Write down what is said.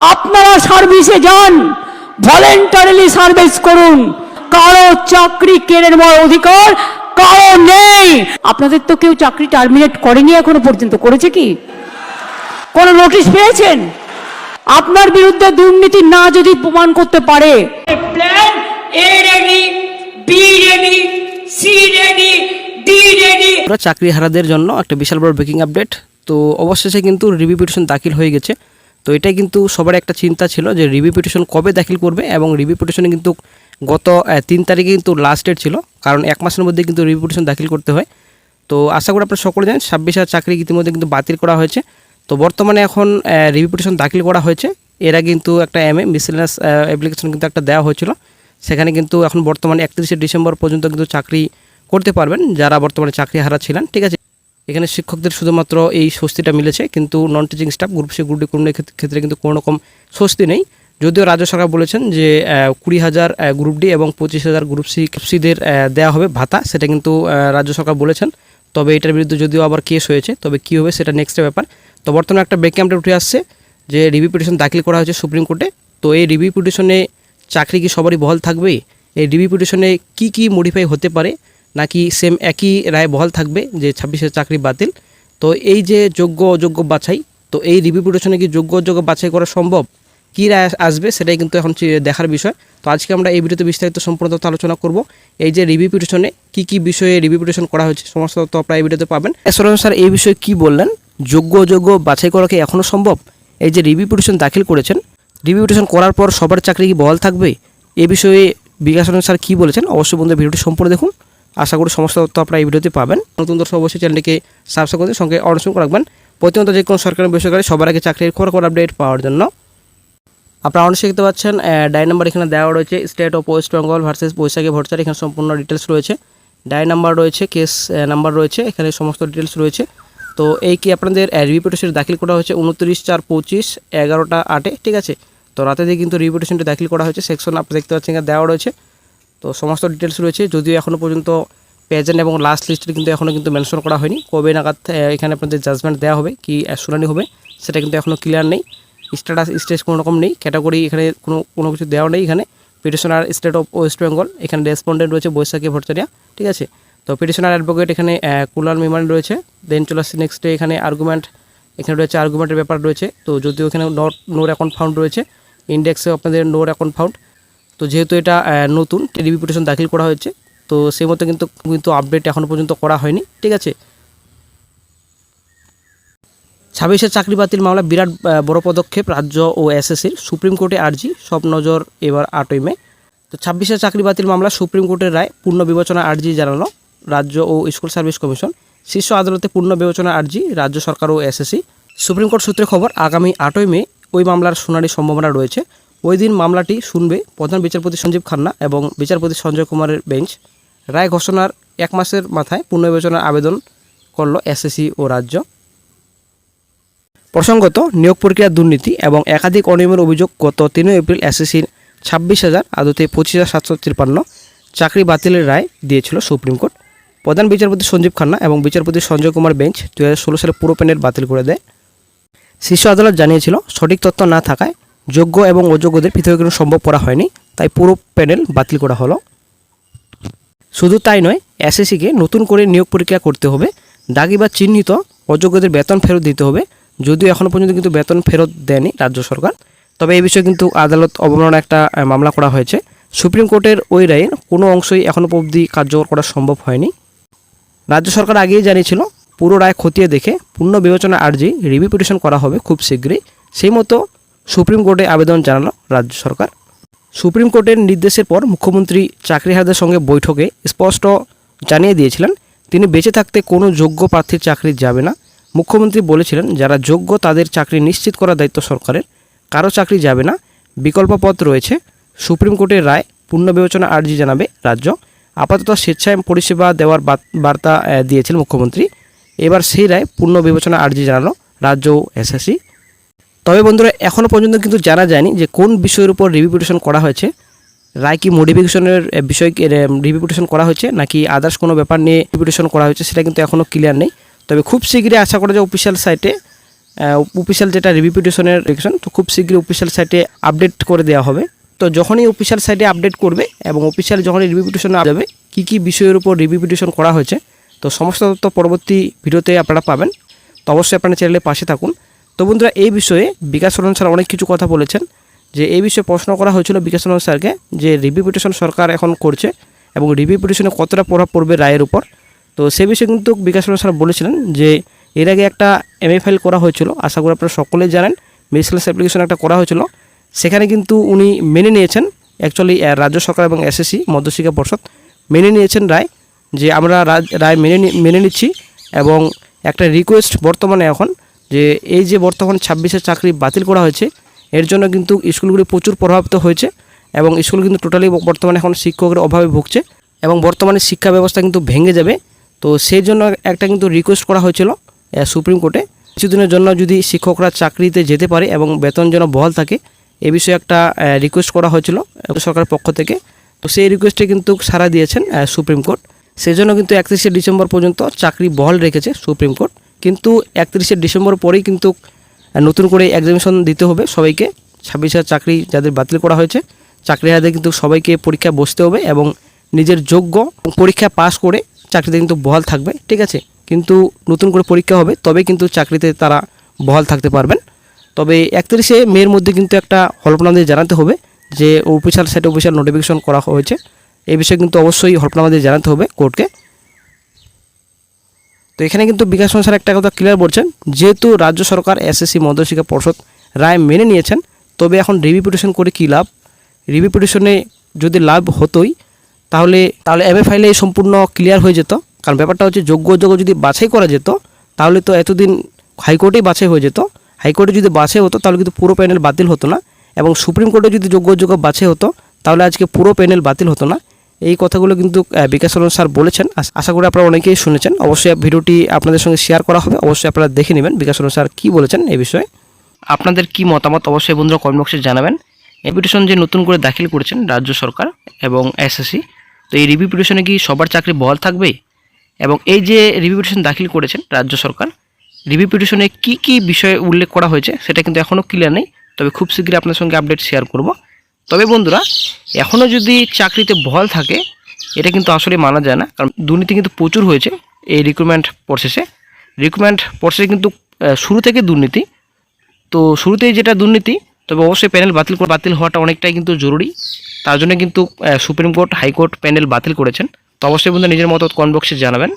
আপনারা সার্ভিসে যান ভলেন্টারিলি সার্ভিস করুন। কারও চাকরি কেড়ে নেওয়ার অধিকার কারও নেই। আপনাদের তো কেউ চাকরি টার্মিনেট করেনি এখনও পর্যন্ত করেছে কি? কোনো নোটিশ পেয়েছেন? আপনার বিরুদ্ধে দুর্নীতি না যদি প্রমাণ করতে পারে। Plan A ready B ready C ready D ready আমরা চাকরিহারাদের জন্য একটা বিশাল বড় ব্রেকিং আপডেট তো অবশেষে কিন্তু রিভিউ পিটিশন দাখিল হয়ে গেছে। তো এটাই কিন্তু সবার একটা চিন্তা ছিল যে রিভিউ পিটিশন কবে দাখিল করবে এবং রিভিউ পিটিশনে কিন্তু গত তিন তারিখে কিন্তু লাস্ট ডেট ছিল, কারণ এক মাসের মধ্যে কিন্তু রিভিউ পিটিশন দাখিল করতে হয়। তো আশা করি আপনারা সকলে জানেন, ছাব্বিশ হাজার চাকরি ইতিমধ্যে কিন্তু বাতিল করা হয়েছে। তো বর্তমানে এখন রিভিউ পিটিশন দাখিল করা হয়েছে। এরা কিন্তু একটা এম এ মিসেলিনাস অ্যাপ্লিকেশন কিন্তু একটা দেওয়া হয়েছিল। সেখানে কিন্তু এখন বর্তমানে একত্রিশে ডিসেম্বর পর্যন্ত কিন্তু চাকরি করতে পারবেন যারা বর্তমানে চাকরি হারা ছিলেন। ঠিক আছে। এখানে শিক্ষকদের শুধুমাত্র এই স্বস্তিটা মিলেছে, কিন্তু non teaching staff group C group D ক্ষেত্রে কিন্তু কোনো রকম স্বস্তি নেই। যদিও রাজ্য সরকার বলেছেন যে কুড়ি হাজার গ্রুপ ডি এবং পঁচিশ হাজার গ্রুপ সি সিদের দেওয়া হবে ভাতা, সেটা কিন্তু রাজ্য সরকার বলেছেন। তবে এটার বিরুদ্ধে যদিও আবার কেস হয়েছে, তবে কী হবে সেটা নেক্সট ব্যাপার। তো বর্তমানে একটা ব্রেক ক্যাম্পে উঠে আসছে, যে রিভিউ পিটিশন দাখিল করা হয়েছে সুপ্রিম কোর্টে। তো এই রিভিউ পিটিশনে চাকরি কি সবারই বহাল থাকবে এই রিভিউ পিটিশনে কী কী মডিফাই হতে পারে? নাকি সেম একই রায় বহাল থাকবে যে ছাব্বিশের চাকরি বাতিল? তো এই যে যোগ্য অযোগ্য বাছাই, তো এই রিভিউ পিটিশনে কি যোগ্য অযোগ্য বাছাই করা সম্ভব? কী রায় আসবে সেটাই কিন্তু এখন দেখার বিষয়। তো আজকে আমরা এই ভিডিওতে বিস্তারিত সম্পূর্ণ তথ্য আলোচনা করব। এই যে রিভিউ পিটিশনে কী কী বিষয়ে রিভিউ পিটিশন করা হয়েছে, সমস্ত তথ্য আপনারা এই ভিডিওতে পাবেন। এসরম স্যার, এই বিষয়ে কি বললেন? যোগ্য অযোগ্য বাছাই করা কি এখনও সম্ভব? এই যে রিভিউ পিটিশন দাখিল করেছেন রিভিউ পিটিশন করার পর সবার চাকরি কি বহাল থাকবে? এ বিষয়ে বিকাশ স্যার কী বলেছেন? অবশ্যই বন্ধু ভিডিওটি সম্পূর্ণ দেখুন। আশা করি সমস্ত তথ্য আপনারা এই ভিডিওতে পাবেন। নতুন দর্শক অবশ্যই চ্যানেলটিকে সাবস্ক্রাইব করে সঙ্গে অনুসরণ রাখবেন। প্রতিনিয়ত যে কোনো সরকারি বেসরকারি সবার আগে চাকরির খবর আপডেট পাওয়ার জন্য। আপনারা অনেক দেখতে পাচ্ছেন ডাই নাম্বার এখানে দেওয়া রয়েছে state of West Bengal versus Baishakhi Bhattacharya এখানে সম্পূর্ণ ডিটেলস রয়েছে। ডাই নাম্বার রয়েছে কেস নাম্বার রয়েছে, এখানে সমস্ত ডিটেলস রয়েছে। তো এই কি আপনাদের রিপিটেশন দাখিল করা হয়েছে উনত্রিশ চার পঁচিশ এগারোটা আটে, ঠিক আছে? তো রাতে দিয়ে কিন্তু রিপিটেশনটা দাখিল করা হয়েছে সেকশন আপনি দেখতে পাচ্ছেন, এখানে দেওয়া রয়েছে। তো সমস্ত ডিটেলস রয়েছে। যদিও এখনও পর্যন্ত প্রেজেন্ট এবং লাস্ট লিস্টের কিন্তু এখনও কিন্তু মেনশন করা হয়নি। কবে নাগাদ এখানে আপনাদের জাজমেন্ট দেওয়া হবে, কি শুনানি হবে, সেটা কিন্তু এখনও ক্লিয়ার নেই। স্ট্যাটাস স্টেজ কোনো রকম নেই। ক্যাটাগরি এখানে কোনো কোনো কিছু দেওয়া নেই এখানে। Petitioner state of West Bengal এখানে রেসপন্ডেন্ট রয়েছে বৈশাখী ভট্টাচার্য, ঠিক আছে? তো পিটিশনার অ্যাডভোকেট এখানে কুলাল মিমান রয়েছে। দেন চলে আসছে নেক্সট ডে এখানে আর্গুমেন্ট এখানে রয়েছে আর্গুমেন্টের ব্যাপার রয়েছে। তো যদিও এখানে নোর অ্যাকাউন্ট ফাউন্ড রয়েছে ইন্ডেক্সে আপনাদের নোর অ্যাকাউন্ট ফাউন্ড তো যেহেতু এটা নতুন রিভিউ পিটিশন দাখিল করা হয়েছে, তো সেই মতো কিন্তু কিন্তু আপডেট এখনও পর্যন্ত করা হয়নি, ঠিক আছে? ছাব্বিশের চাকরি বাতিল মামলা, বিরাট বড় পদক্ষেপ রাজ্য ও এসএসসির, সুপ্রিম কোর্টে আর্জি, সব নজর এবার আটই মে। তো ছাব্বিশের চাকরি বাতিল মামলা, সুপ্রিম কোর্টের রায়, পূর্ণ বিবেচনা আর্জি জানানো রাজ্য ও স্কুল সার্ভিস কমিশন। শীর্ষ আদালতে পূর্ণ বিবেচনা আর্জি রাজ্য সরকার ও এসএসসি। সুপ্রিম কোর্ট সূত্রে খবর, আগামী আটই মে ওই মামলার শুনানির সম্ভাবনা রয়েছে। ওই দিন মামলাটি শুনবে প্রধান বিচারপতি সঞ্জীব খান্না এবং বিচারপতি সঞ্জয় কুমারের বেঞ্চ। রায় ঘোষণার এক মাসের মাথায় পূর্ণ বিবেচনার আবেদন করল এসএসসি ও রাজ্য। প্রসঙ্গত, নিয়োগ প্রক্রিয়ার দুর্নীতি এবং একাধিক অনিয়মের অভিযোগ গত তিনই এপ্রিল এসএসসির ছাব্বিশ হাজার আদতে পঁচিশ হাজার সাতশো তিপ্পান্ন চাকরি বাতিলের রায় দিয়েছিল সুপ্রিম কোর্ট। প্রধান বিচারপতি সঞ্জীব খান্না এবং বিচারপতি সঞ্জয় কুমার বেঞ্চ দু হাজার ষোলো সালে পুরো প্যানেল বাতিল করে দেয়। শীর্ষ আদালত জানিয়েছিল, সঠিক তথ্য না থাকায় যোগ্য এবং অযোগ্যদের পৃথকীকরণ সম্ভব করা হয়নি, তাই পুরো প্যানেল বাতিল করা হলো। শুধু তাই নয়, এসএসসিকে নতুন করে নিয়োগ প্রক্রিয়া করতে হবে। দাগি বা চিহ্নিত অযোগ্যদের বেতন ফেরত দিতে হবে। যদিও এখনও পর্যন্ত কিন্তু বেতন ফেরত দেয়নি রাজ্য সরকার। তবে এই বিষয়ে কিন্তু আদালত অবমাননা একটা মামলা করা হয়েছে। সুপ্রিম কোর্টের ওই রায়ের কোনো অংশই এখনও অবধি কার্যকর করা সম্ভব হয়নি। রাজ্য সরকার আগেই জানিয়েছিল, পুরো রায় খতিয়ে দেখে পূর্ণ বিবেচনা আর্জি রিভিউ পিটিশন করা হবে খুব শীঘ্রই। সেই মতো সুপ্রিম কোর্টে আবেদন জানালো রাজ্য সরকার। সুপ্রিম কোর্টের নির্দেশের পর মুখ্যমন্ত্রী চাকরিহারদের সঙ্গে বৈঠকে স্পষ্ট জানিয়ে দিয়েছিলেন তিনি বেঁচে থাকতে কোনো যোগ্য প্রার্থীর চাকরি যাবে না। মুখ্যমন্ত্রী বলেছিলেন যারা যোগ্য তাদের চাকরি নিশ্চিত করার দায়িত্ব সরকারের কারও চাকরি যাবে না। বিকল্প পথ রয়েছে সুপ্রিম কোর্টের রায় পূর্ণ বিবেচনা আর্জি জানাবে রাজ্য। আপাতত স্বেচ্ছায় পরিষেবা দেওয়ার বার্তা আহ, দিয়েছিলেন মুখ্যমন্ত্রী। এবার সেই রায় পূর্ণ বিবেচনা আর্জি জানালো রাজ্য এসএসসি। তবে বন্ধুরা এখনও পর্যন্ত কিন্তু জানা যায়নি যে কোন বিষয়ের উপর রিভিউ পিটিশন করা হয়েছে। রায় কি মডিফিকেশনের বিষয় রিভিউ পিটিশন করা হয়েছে, নাকি আদার্স কোনো ব্যাপার নিয়ে রিভিউ পিটিশন করা হয়েছে, সেটা কিন্তু এখনও ক্লিয়ার নেই। তবে খুব শীঘ্রই আশা করা যায় অফিসিয়াল সাইটে অফিসিয়াল যেটা রিভিপিটেশনের রেকশন তো খুব শীঘ্রই অফিসিয়াল সাইটে আপডেট করে দেওয়া হবে। তো যখনই অফিসিয়াল সাইটে আপডেট করবে এবং অফিসিয়াল যখনই রিভিপিটেশন যাবে, কী কী বিষয়ের উপর রিভিপিটেশন করা হয়েছে, তো সমস্ত তথ্য পরবর্তী ভিডিওতে আপনারা পাবেন। তো অবশ্যই আপনার চ্যানেলের পাশে থাকুন। তো বন্ধুরা, এই বিষয়ে বিকাশ রঞ্জন স্যার অনেক কিছু কথা বলেছেন, যে এই বিষয়ে প্রশ্ন করা হয়েছিল বিকাশ রঞ্জন স্যারকে, যে রিভিপিটেশন সরকার এখন করছে এবং রিভিপিটেশনে কতটা প্রভাব পড়বে রায়ের উপর। তো সে বিষয়ে কিন্তু বিকাশ রঞ্জন স্যার বলেছিলেন যে, এর আগে একটা এমএ ফাইল করা হয়েছিল, আশা করি আপনারা সকলেই জানেন মেডিসিনাল অ্যাপ্লিকেশন একটা করা হয়েছিল। সেখানে কিন্তু উনি মেনে নিয়েছেন অ্যাকচুয়ালি রাজ্য সরকার এবং এসএসসি মধ্যশিক্ষা পর্ষদ, মেনে নিয়েছেন রায়, যে আমরা রায় মেনে মেনে নিচ্ছি এবং একটা রিকোয়েস্ট বর্তমানে এখন যে এই যে বর্তমান ছাব্বিশের চাকরি বাতিল করা হয়েছে, এর জন্য কিন্তু স্কুলগুলি প্রচুর প্রভাবিত হয়েছে এবং স্কুল কিন্তু টোটালি বর্তমানে এখন শিক্ষকের অভাবে ভুগছে এবং বর্তমানে শিক্ষা ব্যবস্থা কিন্তু ভেঙে যাবে। তো সেই জন্য একটা কিন্তু রিকোয়েস্ট করা হয়েছিল সুপ্রিম কোর্টে। কিছুদিনের জন্য যদি শিক্ষকরা চাকরিতে যেতে পারে এবং বেতন যেন বহাল থাকে, এ বিষয়ে একটা রিকোয়েস্ট করা হয়েছিল সরকারের পক্ষ থেকে। তো সেই রিকোয়েস্টে কিন্তু সাড়া দিয়েছেন সুপ্রিম কোর্ট। সেই জন্য কিন্তু একত্রিশে ডিসেম্বর পর্যন্ত চাকরি বহাল রেখেছে সুপ্রিম কোর্ট। কিন্তু একত্রিশে ডিসেম্বর পরেই কিন্তু নতুন করে এক্সামিশন দিতে হবে সবাইকে। ছাব্বিশ হাজার চাকরি যাদের বাতিল করা হয়েছে চাকরি হাতে কিন্তু সবাইকে পরীক্ষা বসতে হবে এবং নিজের যোগ্য পরীক্ষা পাস করে চাকরিতে কিন্তু বহাল থাকবে, ঠিক আছে? কিন্তু নতুন করে পরীক্ষা হবে তবে কিন্তু চাকরিতে তারা বহাল থাকতে পারবেন। তবে একত্রিশে মেয়ের মধ্যে কিন্তু একটা হলফনামাদের জানাতে হবে যে অফিসিয়াল সাইটে অফিসিয়াল নোটিফিকেশন করা হয়েছে। এই বিষয়ে কিন্তু অবশ্যই হলফনামাদের জানাতে হবে কোর্টকে। তো এখানে কিন্তু বিকাশ স্যার একটা কথা ক্লিয়ার বলছেন, যেহেতু রাজ্য সরকার এসএসসি মধ্যশিক্ষা পর্ষদ রায় মেনে নিয়েছেন, তবে এখন রিভিপিটেশন করে কী লাভ? রিভিপিটেশনে যদি লাভ হতোই, তাহলে তাহলে এমএ ফাইলে সম্পূর্ণ ক্লিয়ার হয়ে যেত। কারণ ব্যাপারটা হচ্ছে যোগ্য অযোগ্য যদি বাছাই করা যেত, তাহলে তো এতদিন হাইকোর্টেই বাছাই হয়ে যেত। হাইকোর্টে যদি বাছাই হতো, তাহলে কিন্তু পুরো প্যানেল বাতিল হতো না। এবং সুপ্রিম কোর্টে যদি যোগ্য অযোগ্য বাছাই হতো, তাহলে আজকে পুরো প্যানেল বাতিল হতো না। এই কথাগুলো কিন্তু বিকাশ রঞ্জন স্যার বলেছেন। আশা করি আপনারা অনেকেই শুনেছেন। অবশ্যই ভিডিওটি আপনাদের সঙ্গে শেয়ার করা হবে। অবশ্যই আপনারা দেখে নেবেন বিকাশ রঞ্জন স্যার কী বলেছেন এই বিষয়ে। আপনাদের কি মতামত অবশ্যই বন্ধুরা কমেন্ট বক্সে জানাবেন। রিপিটেশন যে নতুন করে দাখিল করেছেন রাজ্য সরকার এবং এসএসসি তো এই রিভিউ পিটিশনে কি সবার চাকরি বহাল থাকবে এবং এই যে রিভিউ পিটিশন দাখিল করেছেন রাজ্য সরকার রিভিউ পিটিশনে কি কি বিষয়ে উল্লেখ করা হয়েছে সেটা কিন্তু এখনও ক্লিয়ার নেই। তবে খুব শীঘ্রই আপনার সঙ্গে আপডেট শেয়ার করব। তবে বন্ধুরা এখনও যদি চাকরিতে বহাল থাকে, এটা কিন্তু আসলে মানা যায় না, কারণ দুর্নীতি কিন্তু প্রচুর হয়েছে এই রিক্রুটমেন্ট প্রসেসে রিক্রুটমেন্ট প্রসেসে কিন্তু শুরু থেকে দুর্নীতি। তো শুরুতেই যেটা দুর্নীতি, তবে অবশ্যই প্যানেল বাতিল বাতিল হওয়াটা অনেকটাই কিন্তু জরুরি। তার জন্য কিন্তু সুপ্রিম কোর্ট, হাইকোর্ট প্যানেল বাতিল করেছেন। তো অবশ্যই বন্ধু নিজের মতো কমেন্ট বক্সে জানাবেন।